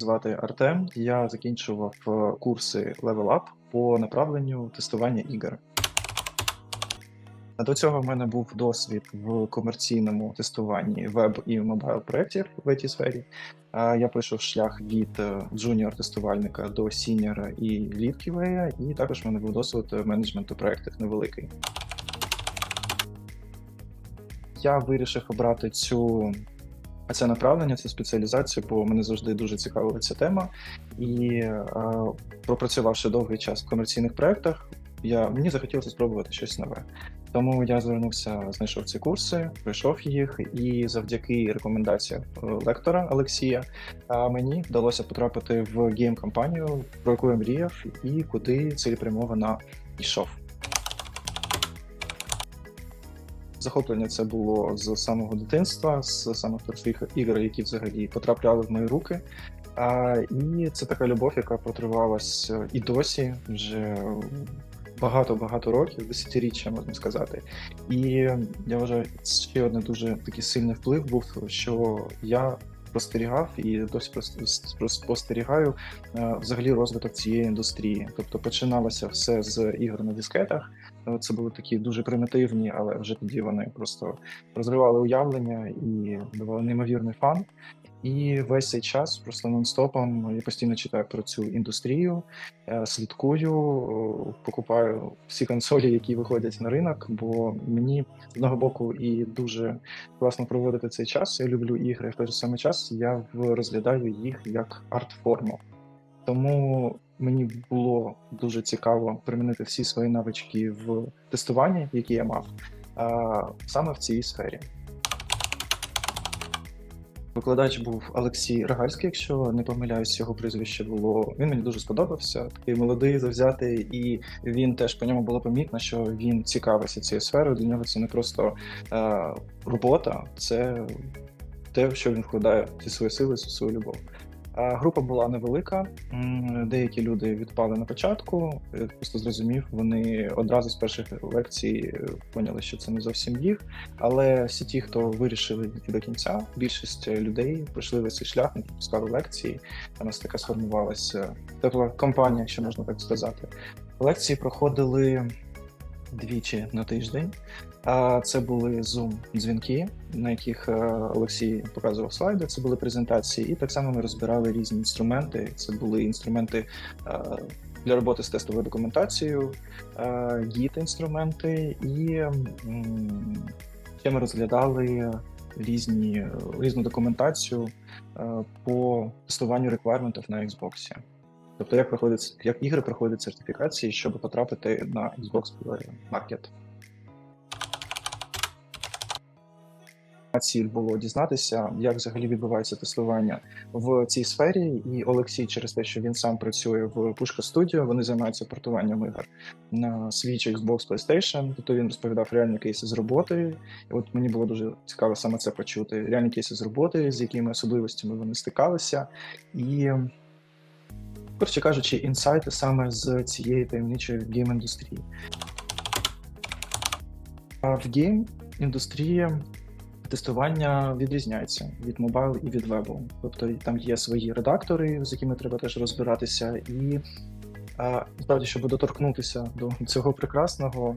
Звати Артем. Я закінчував е, курси Level Up по направленню тестування ігор. До цього в мене був досвід в комерційному тестуванні веб і мобайл проєктів в it сфері. Я пройшов шлях від джуніор-тестувальника до сіньора і лід і також в мене був досвід менеджменту проєктів невеликий. Я вирішив обрати цю це направлення, цю спеціалізацію, бо мене завжди дуже цікавила ця тема. І е, пропрацювавши довгий час в комерційних проєктах, я мені захотілося спробувати щось нове. Тому я звернувся, знайшов ці курси, пройшов їх, і завдяки рекомендаціям е, лектора Олексія е, мені вдалося потрапити в гейм-компанію, про яку я мріяв, і куди цілеспрямовано йшов. Захоплення це було з самого дитинства, з самих перших ігор, які взагалі потрапляли в мої руки. А, І це така любов, яка протривалася і досі вже багато-багато років, десятиріччя, можна сказати. І я вважаю, ще один дуже такий сильний вплив був, що я спостерігав і досі спостерігаю взагалі розвиток цієї індустрії. Тобто починалося все з ігор на дискетах. Це були такі дуже примітивні, але вже тоді вони просто розривали уявлення і давали неймовірний фан. І весь цей час просто нон-стопом я постійно читаю про цю індустрію, е, слідкую, покупаю всі консолі, які виходять на ринок, бо мені з одного боку і дуже класно проводити цей час. Я люблю ігри. В той же самий час я розглядаю їх як арт-форму. Тому мені було дуже цікаво примінити всі свої навички в тестуванні, які я мав, саме в цій сфері. Викладач був Олексій Рогальський, якщо не помиляюсь, його прізвище було. Він мені дуже сподобався. Такий молодий, завзятий, і він теж по ньому було помітно, що він цікавиться цією сферою. Для нього це не просто е, робота, це те, що він вкладає всі свої сили, всю свою любов. Група була невелика, деякі люди відпали на початку. Я просто зрозумів, вони одразу з перших лекцій е, поняли, що це не зовсім їх. Але всі ті, хто вирішили йти до кінця, більшість людей пройшли весь цей шлях, не пропускали лекції. У нас така сформувалася тепла компанія, якщо можна так сказати. Лекції проходили двічі на тиждень. Це були zoom дзвінки, на яких е, Олексій показував слайди. Це були презентації, і так само ми розбирали різні інструменти. Це були інструменти е, для роботи з тестовою документацією, гіт е, і ще ми розглядали різні різну документацію по тестуванню реквайрментів на Xbox. Тобто, як проходить, як ігри проходять сертифікації, щоб потрапити на Xbox Market. Ціль було дізнатися, як взагалі відбувається тестування в цій сфері. І Олексій, через те, що він сам працює в Pushka Studio, вони займаються портуванням ігор на Switch, Xbox, PlayStation. Тобто він розповідав реальні кейси з роботи. І От мені було дуже цікаво саме це почути. Реальні кейси з роботи, з якими особливостями вони стикалися, і коротше кажучи, інсайти саме з цієї таємничої гейм індустрії. В гейм індустрії тестування відрізняється від мобайл і від вебу. Тобто там є свої редактори, з якими треба теж розбиратися, і насправді, щоб доторкнутися до цього прекрасного,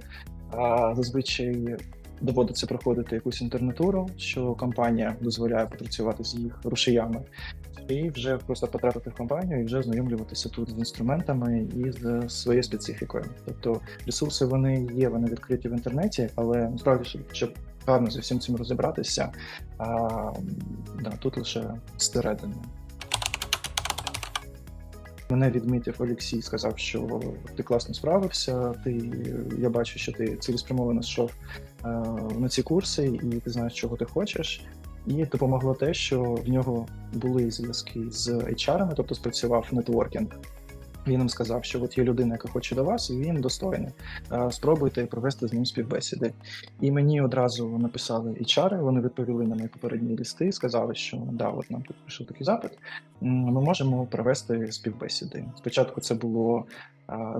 зазвичай доводиться проходити якусь інтернатуру, що компанія дозволяє попрацювати з їх рушіями, і вже просто потрапити в компанію і вже знайомлюватися тут з інструментами і з своєю специфікою. Тобто ресурси вони є, вони відкриті в інтернеті, але насправді, щоб гарно зі всім цим розібратися, а, да, тут лише зсередини. Мене відмітив Олексій, сказав, що ти класно справився. Ти я бачу, що ти цілеспрямовано йшов на ці курси, і ти знаєш, чого ти хочеш. І допомогло те, що в нього були зв'язки з HR, тобто спрацював нетворкінг. Він їм сказав, що от є людина, яка хоче до вас, і він достойний. Спробуйте провести з ним співбесіди. І мені одразу написали HR, Вони відповіли на мої попередні листи, сказали, що да, от нам тут прийшов такий запит. Ми можемо провести співбесіди. Спочатку це було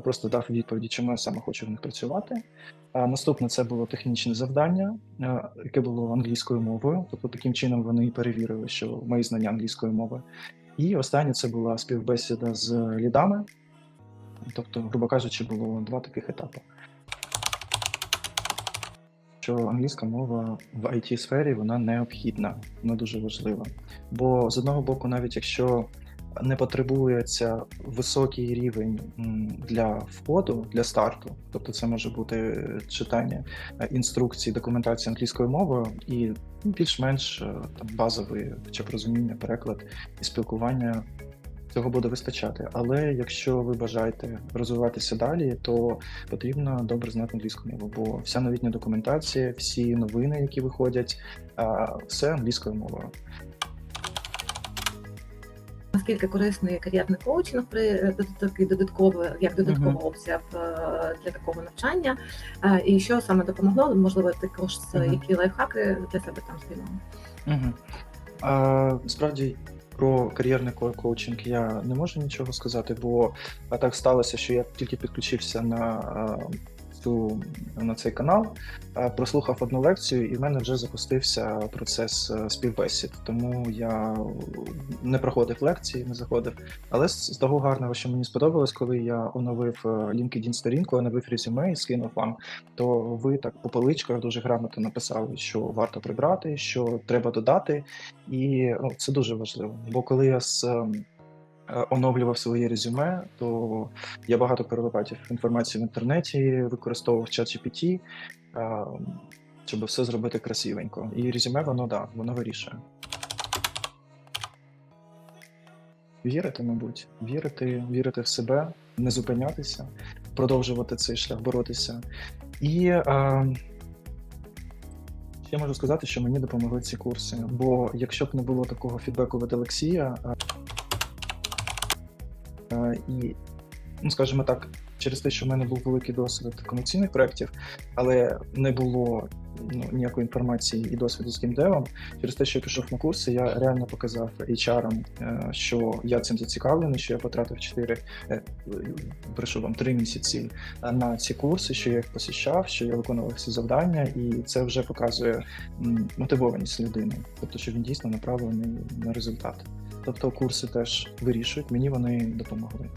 просто дав відповіді, чому я саме хочу в них працювати. А Наступне це було технічне завдання, яке було англійською мовою. Тобто таким чином вони перевірили, що мої знання англійської мови. І останнє це була співбесіда з лідами. Тобто, грубо кажучи, було два таких етапи. Що англійська мова в it сфері вона необхідна, вона дуже важлива. Бо з одного боку, навіть якщо не потребується високий рівень для входу, для старту, тобто це може бути читання е, інструкцій, документації англійською мовою і ну, більш-менш е, там базовий хоча б розуміння, переклад і спілкування. Цього буде вистачати, але якщо ви бажаєте розвиватися далі, то потрібно добре знати англійську мову, бо вся новітня документація, всі новини, які виходять, все англійською мовою. Наскільки корисний кар'єрний коучинг при е, такий додатковий, як додатковий Мгм. опція е, для такого навчання, Е, і що саме допомогло? Можливо, також з Мгм. які лайфхаки для себе там спільно. Угу. А, справді про кар'єрний ко- коучинг я не можу нічого сказати, бо так сталося, що я тільки підключився на, а, цю, на цей канал, прослухав одну лекцію, і в мене вже запустився процес е, співбесід. Тому я не проходив лекції, не заходив. Але з того гарного, що мені сподобалось, коли я оновив е, LinkedIn сторінку, оновив резюме і скинув вам, то ви так по поличках дуже грамотно написали, що варто прибрати, що треба додати, і ну, це дуже важливо. Бо коли я з ем, оновлював своє резюме, то я багато перелопатів інформації в інтернеті, використовував чат GPT, е, щоб все зробити красивенько. І резюме воно да, воно вирішує. Вірити, мабуть, вірити, вірити в себе, не зупинятися, продовжувати цей шлях, боротися. І е, ще можу сказати, що мені допомогли ці курси. Бо якщо б не було такого фідбеку від Олексія, е, е, і, ну скажімо так, через те, що в мене був великий досвід комерційних проєктів, але не було ну, ніякої інформації і досвіду з геймдевом, через те, що я пішов на курси, я реально показав HR, е, що я цим зацікавлений, що я потратив 4, е, прошу вам 3 місяці на ці курси, що я їх посіщав, що я виконував всі завдання, і це вже показує мотивованість людини, тобто, що він дійсно направлений на результат. Тобто курси теж вирішують, мені вони допомогли.